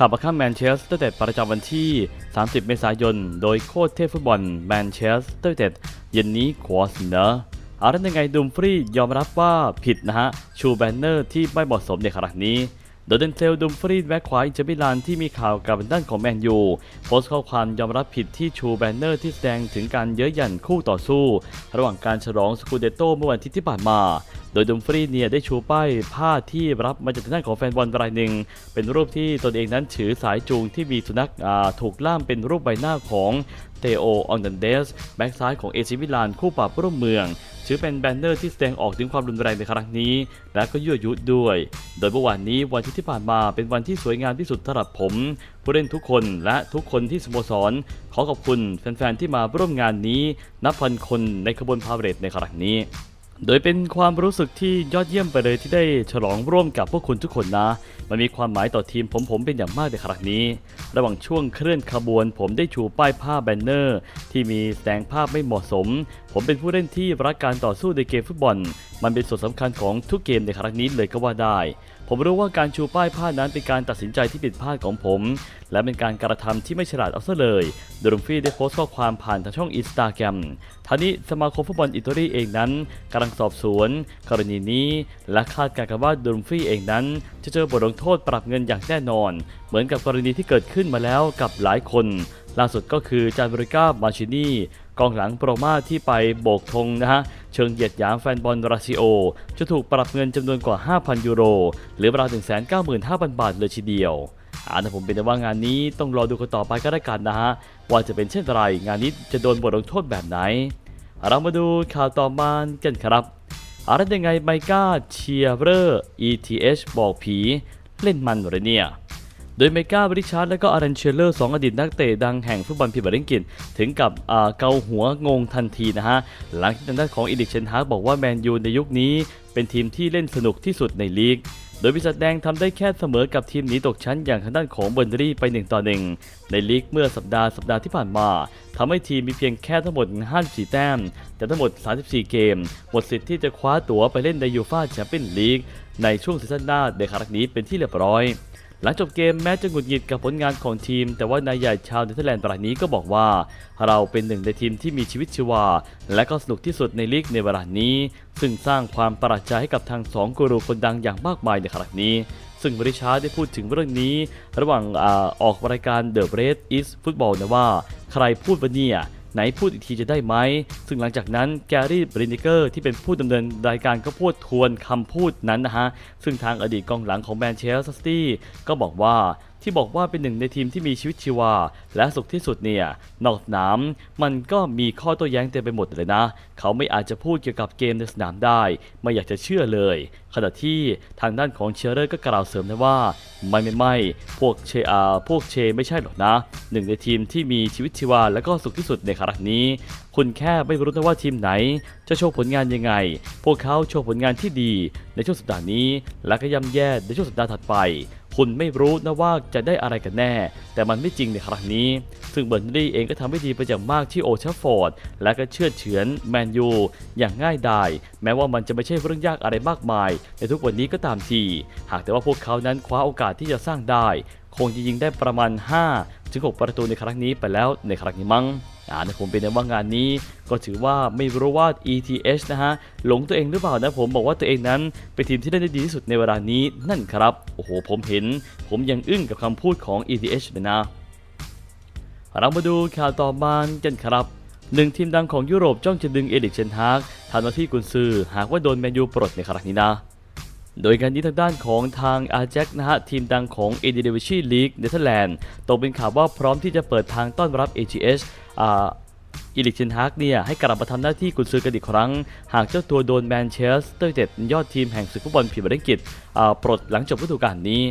ขับมาข้ามแมนเชสเตอร์เต็ดประจำวันที่ 30 เมษายน โดยโค้ชเทพฟุตบอลแมนเชสเตอร์เต็ดเย็นนี้ขวเสนออะไรยังไงดุมฟรียอมรับว่าผิดนะฮะ ชูแบนเนอร์ที่ไม่เหมาะสมในครั้งนี้ โดยเดนเซลดุมฟรีดแบ็คขวาอินเตอร์มิลานที่มีข่าวกับด้านของแมนยูโพสต์ข้อความยอมรับผิดที่ชูแบนเนอร์ที่แสดงถึงการเย้ยหยันคู่ต่อสู้ ระหว่างการฉลองสกูเดโตเมื่อวันอาทิตย์ที่ผ่านมา โดยดุมฟรีเนี่ยได้ชูป้ายผ้าที่รับมาจากทางด้านของแฟนบอลรายหนึ่ง เป็นรูปที่ตนเองนั้นถือสายจูงที่มีสุนัขถูกล่ามเป็นรูปใบหน้าของเตโออองดันเดสแบ็กซ้ายของเอซิมิลานคู่ปรับร่วมเมืองถือเป็นแบนเนอร์ที่แสดงออกถึงความรุนแรงในครั้งนี้ และก็ยั่วยุด้วย โดยเมื่อวานนี้วันที่ที่ผ่านมาเป็นวันที่สวยงามที่สุดสำหรับผม ผู้เล่นทุกคนและทุกคนที่สโมสร ขอขอบคุณแฟนๆที่มาร่วมงานนี้ นับพันคนในขบวนพาเหรดในครั้งนี้ โดยเป็นความรู้สึกที่ยอดเยี่ยมไปเลยที่ได้ฉลองร่วมกับพวกคุณทุกคนนะ มันมีความหมายต่อทีมผมผมเป็นอย่างมากในครั้งนี้ ระหว่างช่วงเคลื่อนขบวน ผมได้ชูป้ายผ้าแบนเนอร์ ที่มีแสงภาพไม่เหมาะสม ผมเป็นผู้เล่นที่รักการต่อสู้ในเกมฟุตบอล มันเป็นส่วนสำคัญของทุกเกมในครั้งนี้เลยก็ว่าได้ ผมรู้ว่าการชูป้ายผ้านั้นเป็นการตัดสินใจที่ผิดพลาดของผม และเป็นการกระทำที่ไม่ฉลาดเอาซะเลย โดยลุมฟี่ได้โพสต์ข้อความผ่านทางช่องอินสตาแกรมท่านี้สมาคมฟุตบอลอิตาลีเองนั้นกำลังสอบสวน กรณีนี้ และคาดการณ์กันว่าดูมฟรีเองนั้น จะเจอบทลงโทษปรับเงินอย่างแน่นอน เหมือนกับกรณีที่เกิดขึ้นมาแล้วกับหลายคนล่าสุดก็คือจานบริก้ามาชินีกองหลังโปรมาที่ไปโบกธงนะฮะ ชิงเหยียดหยามแฟนบอลราซิโอ จะถูกปรับเงินจำนวนกว่า 5,000 ยูโร หรือราว195,000 บาทเลยทีเดียวอาแต่ผมเป็นแต่ว่างานนี้ต้องรอดูกันต่อไปก็ได้กันนะฮะ ว่าจะเป็นเช่นไร งานนี้จะโดนบทลงโทษแบบไหน เรามาดูข่าวต่อมากันครับ อะไรยังไงไมก้าเชียร์เรอร์ ETH บอกผี เล่นมันหรอเนี่ย โดยเมกาบริชาร์ดและก็อารันเชลเลอร์สองอดีตนักเตะดังแห่งฟุตบอลพรีเมียร์ลีกอังกฤษถึงกับเกาหัวงงทันทีนะฮะ หลังที่ทางด้านของอีดิกเชนฮาร์กบอกว่าแมนยูในยุคนี้ เป็นทีมที่เล่นสนุกที่สุดในลีกโดยบริษัทแดงทำได้แค่เสมอกับทีมหนีตกชั้นอย่างทางด้านของเบอร์นรี่ไป1ต่อ1ในลีกเมื่อสัปดาห์สัปดาห์ที่ผ่านมาทำให้ทีมมีเพียงแค่ทั้งหมด 54 แต้มแต่ทั้งหมด 34 เกม หมดสิทธิ์ที่จะคว้าตั๋วไปเล่นในยูฟ่าแชมเปี้ยนลีกในช่วงซีซั่นหน้าในครั้งนี้เป็นที่เรียบร้อย หลังจบเกมแม้จะหงุดหงิดกับผลงานของทีม แต่ว่านายใหญ่ชาวเนเธอร์แลนด์รายนี้ก็บอกว่า เราเป็นหนึ่งในทีมที่มีชีวิตชีวา และก็สนุกที่สุดในลีกในเวลานี้ ซึ่งสร้างความประหลาดใจให้กับทางสองกูรูคนดังอย่างมากมายในครั้งนี้ซึ่งบริชาได้พูดถึงเรื่องนี้ ระหว่างอออกรายการ The Red is Football นะว่า ใครพูดวะเนี่ย ไหนพูดอีกทีจะได้ไหม ซึ่งหลังจากนั้นแกรี่บรินิเกอร์ที่เป็นผู้ดำเนินรายการก็พูดทวนคำพูดนั้นนะฮะ ซึ่งทางอดีตกองหลังของแมนเชสเตอร์ซิตี้ก็บอกว่าที่บอกว่าเป็นหนึ่งในทีมที่มีชีวิตชีวา และสุขที่สุดเนี่ย นอกสนาม มันก็มีข้อโต้แย้งเต็มไปหมดเลยนะ เขาไม่อาจจะพูดเกี่ยวกับเกมในสนามได้ ไม่อยากจะเชื่อเลย ขณะที่ทางด้านของเชยร์เรอร์ก็กล่าวเสริมนะว่า ไม่ไม่ไม่พวกเชอาพวกเชไม่ใช่หรอกนะหนึ่งในทีมที่มีชีวิตชีวาและก็สุขที่สุดในครั้งนี้ คุณแค่ไม่รู้นะว่าทีมไหน จะโชว์ผลงานยังไง พวกเขาโชว์ผลงานที่ดีในช่วงสัปดาห์นี้ และก็ย่ำแย่ในช่วงสัปดาห์ถัดไป คุณไม่รู้นะว่าจะได้อะไรกันแน่ แต่มันไม่จริงในครั้งนี้ ซึ่งเบอร์นลี่เองก็ทำได้ดีไปอย่างมากที่โอเชฟฟอร์ด และก็เชื่อเฉือนแมนยูอย่างง่ายดายแม้ว่ามันจะไม่ใช่เรื่องยากอะไรมากมาย ในทุกวันนี้ก็ตามที หากแต่ว่าพวกเขานั้นคว้าโอกาสที่จะสร้างได้คงจะยิงได้ประมาณ 5 ถึง 6 ประตูในครั้งนี้ไปแล้วในครั้งนี้มั้งอ่านะผมเป็นในว่างานนี้ก็ถือว่าไม่รู้ว่า ETH นะฮะหลงตัวเองหรือเปล่านะผมบอกว่าตัวเองนั้นเป็นทีมที่เล่นได้ดีที่สุดในเวลานี้นั่นครับ โอ้โห ผมเห็น ผมยังอึ้งกับคำพูดของ ETH เลยนะ เรามาดูข่าวต่อมากันครับหนึ่งทีมดังของยุโรปจ้องจะดึงเอริกเชนฮากทำหน้าที่กุนซือ หากว่าโดนแมนยูปลดในครั้งนี้นะ โดยการนี้ทางด้านของทางอาแจ็คนะฮะทีมดังของเอเด i วิชีลีกเนเธอร์แลนด์ตกเป็นข่าวว่าพร้อมที่จะเปิดทางต้อนรับ AGS อ่าอิลิกเชนฮากเนี่ยให้กลับมาทำหน้าที่กุนซือกันอีกครั้ง หากเจ้าตัวโดนแมนเชสเตอร์เจ็ดยอดทีมแห่งศึกฟุตบอลพรีเมียร์ลีกอังกฤษปลดหลังจบฤดูกาลนี้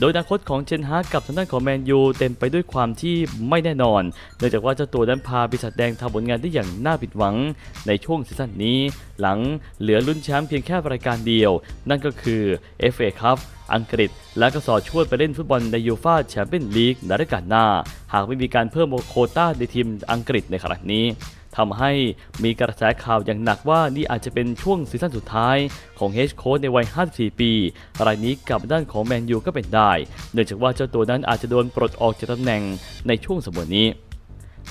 โดยอนาคตของเชนฮากกับทางด้านของแมนยูเต็มไปด้วยความที่ไม่แน่นอน เนื่องจากว่าเจ้าตัวนั้นพาปีศาจแดงทำผลงานได้อย่างน่าผิดหวัง ในช่วงซีซั่นนี้ หลังเหลือลุ้นแชมป์เพียงแค่รายการเดียว นั่นก็คือ FA Cup อังกฤษ และก็สอดช่วยไปเล่นฟุตบอลในยูฟาแชมเปี้ยนลีกในฤดูกาลหน้า หากไม่มีการเพิ่มโควต้าในทีมอังกฤษในครั้งนี้ ทำให้มีกระแสข่าวอย่างหนักว่านี่อาจจะเป็นช่วงซีซั่นสุดท้ายของเฮดโค้ชในวัย 54 ปี รายนี้กับด้านของแมนยูก็เป็นได้ เนื่องจากว่าเจ้าตัวนั้นอาจจะโดนปลดออกจากตำแหน่งในช่วงสมนี้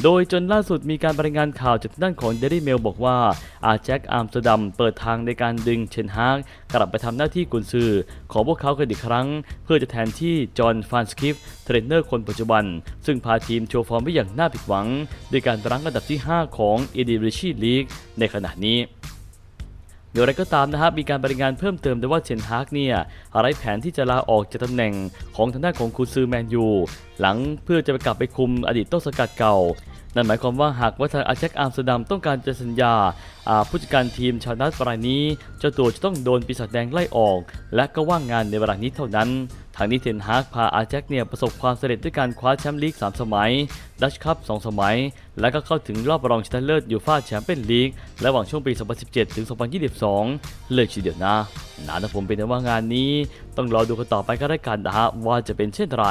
โดยจนล่าสุดมีการรายงานข่าวจากด้านของเดลี่เมลบอกว่าอาแจ็คอาร์มสเตอร์ดัมเปิดทางในการดึงเชนฮากกลับไปทำหน้าที่กุนซือ ของพวกเขากันอีกครั้ง เพื่อจะแทนที่จอห์นฟานสคิฟเทรนเนอร์คนปัจจุบัน ซึ่งพาทีมโชว์ฟอร์มไว้อย่างน่าผิดหวัง ด้วยการรั้งอันดับที่ 5 ของเอเดริชีลีกในขณะนี้ อย่างไรก็ตามนะครับมีการบริงานเพิ่มเติมด้วยว่าเชนฮากเนี่ยอะไรแผนที่จะลาออกจากตำแหน่งของทางด้านของคูซือแมนยูหลังเพื่อจะไปกลับไปคุมอดีตต้นสกัดเก่า นั่นหมายความว่าหากว่าทางอาแจ็คอาร์มสเตอร์ดัมต้องการจะสัญญาผู้จัดการทีมชาวนัดรายนี้ เจ้าตัวจะต้องโดนปีศาจแดงไล่ออก และก็ว่างงานในเวลานี้เท่านั้นทางนี้เทนฮากพาอาแจ็คเนี่ยประสบความสำเร็จด้วยการคว้าแชมป์ลีก 3 สมัย ดัชคัพ 2 สมัย และก็เข้าถึงรอบรองชนะเลิศยูฟ่าแชมเปี้ยนลีกระหว่างช่วงปี 2017 ถึง 2022 เลยทีเดียวนะนะแต่ผมเป็นว่างานนี้ ต้องรอดูกันต่อไปก็ได้กันนะฮะว่าจะเป็นเช่นไร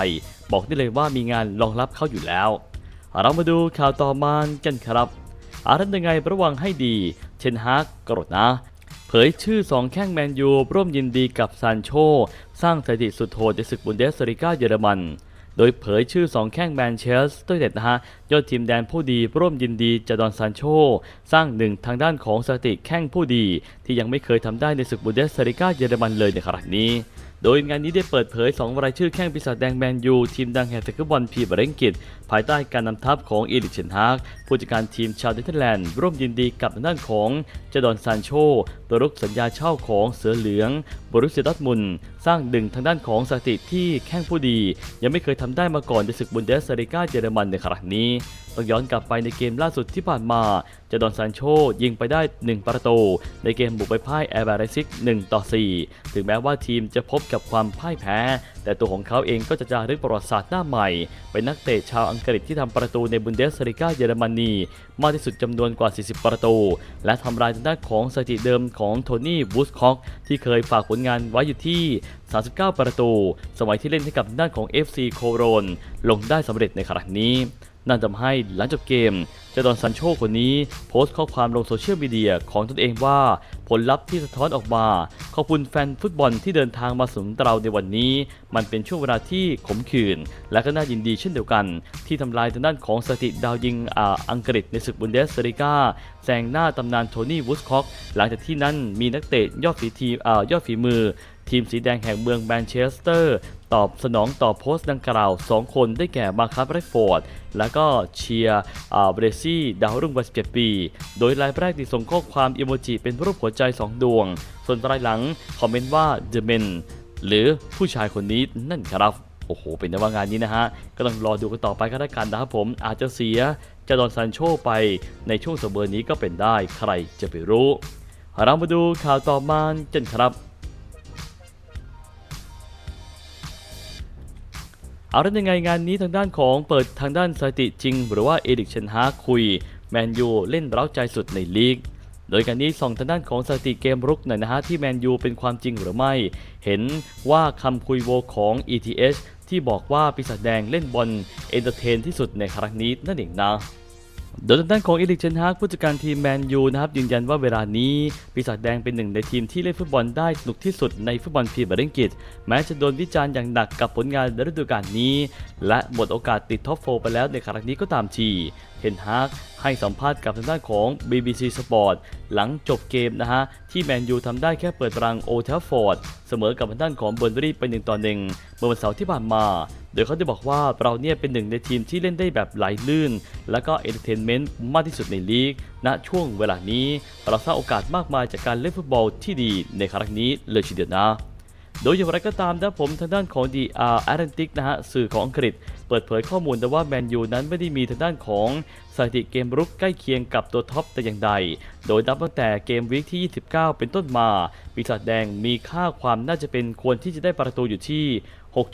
บอกได้เลยว่ามีงานรองรับเข้าอยู่แล้ว เรามาดูข่าวต่อมากันครับอารันยังไงระวังให้ดี เชนฮากกรดนะ เผยชื่อ2แข้งแมนยูร่วมยินดีกับซานโช สร้างสถิติสุดโหดในศึกบุนเดสลิก้าเยอรมันโดยเผยชื่อ 2 แข้งแมนเชสเตอร์เด็ดนะฮะยอดทีมแดนผู้ดีร่วมยินดีจาดอนซานโช สร้างหนึ่งทางด้านของสถิติแข้งผู้ดี ที่ยังไม่เคยทำได้ในศึกบุนเดสลิก้าเยอรมันเลยในครั้งนี้ โดยงานนี้ได้เปิดเผย 2 รายชื่อแข้งปีศาจแดงแมนยู ทีมดังแห่งตะกบอลพีบเรงกิตภายใต้การนำทัพของเอริกเชนฮากผู้จัดการทีมชาวเนเธอร์แลนด์ร่วมยินดีกับทางด้านของเจดอนซานโชตัวรุกสัญญาเช่าของเสือเหลืองบรุสเซียดอร์ทมุนสร้างดึงทางด้านของสถิติที่แข้งผู้ดี ยังไม่เคยทำได้มาก่อนในศึกบุนเดสเลิก้าเยอรมันในครั้งนี้ ต้องย้อนกลับไปในเกมล่าสุดที่ผ่านมาเจดอนซานโชยิงไปได้ 1 ประตู ในเกมบุกไปพ่ายแอร์บาริซิก1ต่อ 4 ถึงแม้ว่าทีมจะพบกับความพ่ายแพ้ แต่ตัวของเขาเองก็จะจารึกประวัติศาสตร์หน้าใหม่ เป็นนักเตะชาวอังกฤษที่ทำประตูในบุนเดสลิกาเยอรมนีมากที่สุดจำนวนกว่า 40 ประตู และทำลายทางด้านของสถิติเดิมของโทนี่วูสคอกที่เคยฝากผลงานไว้อยู่ที่ 39 ประตู สมัยที่เล่นให้กับด้านของ FC โคโรนลงได้สำเร็จในครั้งนี้ นั่นทำให้หลังจบเกมเจดอนซันโชคนนี้โพสต์ข้อความลงโซเชียลมีเดียของตนเองว่าผลลัพธ์ที่สะท้อนออกมา ขอบคุณแฟนฟุตบอลที่เดินทางมาสนเราในวันนี้ มันเป็นช่วงเวลาที่ขมขื่นและก็น่ายินดีเช่นเดียวกัน ที่ทำลายทางด้านของสถิติดาวยิงอาอังกฤษในศึกบุนเดสลิกาแซงหน้าตำนานโทนี่วูสคอกหลังจากที่นั่นมีนักเตะยอดฝีทีมอายอดฝีมือทีมสีแดงแห่งเมืองแมนเชสเตอร์ ตอบสนองต่อโพสต์ดังกล่าว 2 คนได้แก่มาคับไรฟอร์ด และก็เชียร์เบรซี่ดาวรุ่งวัย17ปี โดยรายแรกที่ส่งข้อความอิโมจิเป็นรูปหัวใจ 2 ดวง ส่วนรายหลังคอมเมนต์ว่า The Men หรือผู้ชายคนนี้นั่นครับ โอ้โห เป็นในว่างานนี้นะฮะก็ต้องรอดูกันต่อไปก็แล้กันนะครับผมอาจจะเสียจะดอนซันโชไปในช่วงสมอนี้ก็เป็นได้ใครจะไปรู้เรามาดูข่าวต่อมากันครับ เอาแล้วยังไงงานนี้ทางด้านของเปิดทางด้านสถิติจริง หรือว่าเอดิกเชนฮาคุย แมนยูเล่นเร้าใจสุดในลีก โดยการนี้ส่องทางด้านของสถิติเกมรุกหน่อยนะฮะที่แมนยูเป็นความจริงหรือไม่ เห็นว่าคำคุยโวของ ETH ที่บอกว่าปีศาจแดงเล่นบอลเอนเตอร์เทนที่สุดในครั้งนี้นั่นเองนะ โดยทางด้านของเอริกเชนฮากผู้จัดการทีมแมนยูนะครับยืนยันว่าเวลานี้ปีศาจแดงเป็นหนึ่งในทีมที่เล่นฟุตบอลได้สนุกที่สุดในฟุตบอลพรีเมียร์ลีกแม้จะโดนวิจารณ์อย่างหนักกับผลงานในฤดูกาลนี้ และหมดโอกาสติดท็อปโฟไปแล้วในครั้งนี้ก็ตามที นฮากให้สัมภาษณ์กับทางด้านของ BBC Sport หลังจบเกมนะฮะ ที่แมนยูทำได้แค่เปิดรังโอเทลฟอร์ด เสมอกับทางด้านของเบอร์นรีไปหนึ่งต่อหนึ่งเมื่อวันเสาร์ที่ผ่านมา โดยเขาได้บอกว่าเราเนี่ยเป็นหนึ่งในทีมที่เล่นได้แบบไหลลื่น และก็เอนเตอร์เทนเมนต์มากที่สุดในลีกณช่วงเวลานี้ เราสร้างโอกาสมากมายจากการเล่นฟุตบอลที่ดีในครั้งนี้เลยทีเดียวนะ โดยอย่างไรก็ตามนะผมทางด้านของ The Atlantic นะฮะสื่อของอังกฤษ เปิดเผยข้อมูลแต่ว่าแมนยูนั้นไม่ได้มีทางด้านของสถิติเกมรุกใกล้เคียงกับตัวท็อปแต่อย่างใด โดยนับตั้งแต่เกมวีคที่ 29 เป็นต้นมา ปีศาจแดงมีค่าความน่าจะเป็นควรที่จะได้ประตูอยู่ที่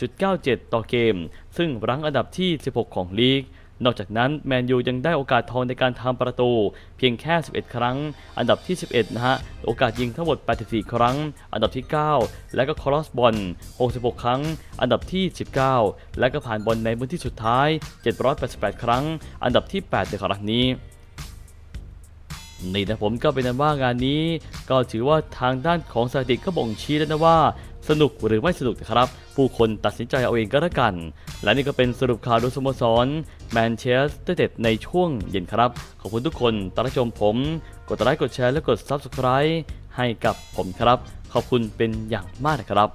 6.97 ต่อเกม ซึ่งรั้งอันดับที่ 16 ของลีก นอกจากนั้นแมนยูยังได้โอกาสทองในการทำประตู เพียงแค่ 11 ครั้ง อันดับที่ 11 นะฮะ โอกาสยิงทั้งหมด 84 ครั้ง อันดับที่ 9 และก็ครอสบอล 66 ครั้ง อันดับที่ 19 และก็ผ่านบอลในพื้นที่สุดท้าย 788 ครั้ง อันดับที่ 8 ในครั้งนี้นี่นะผมก็เป็นนั้นว่างานนี้ ก็ถือว่าทางด้านของสถิติก็บ่งชี้แล้วนะว่า สนุกหรือไม่สนุกนะครับ ผู้คนตัดสินใจเอาเองก็แล้วกัน และนี่ก็เป็นสรุปข่าวโดยสโมสรแมนเชสเตอร์เต็ดในช่วงเย็นครับ ขอบคุณทุกคนตรับชมผม กดไลค์กดแชร์และกด Subscribe ให้กับผมครับ ขอบคุณเป็นอย่างมากนะครับ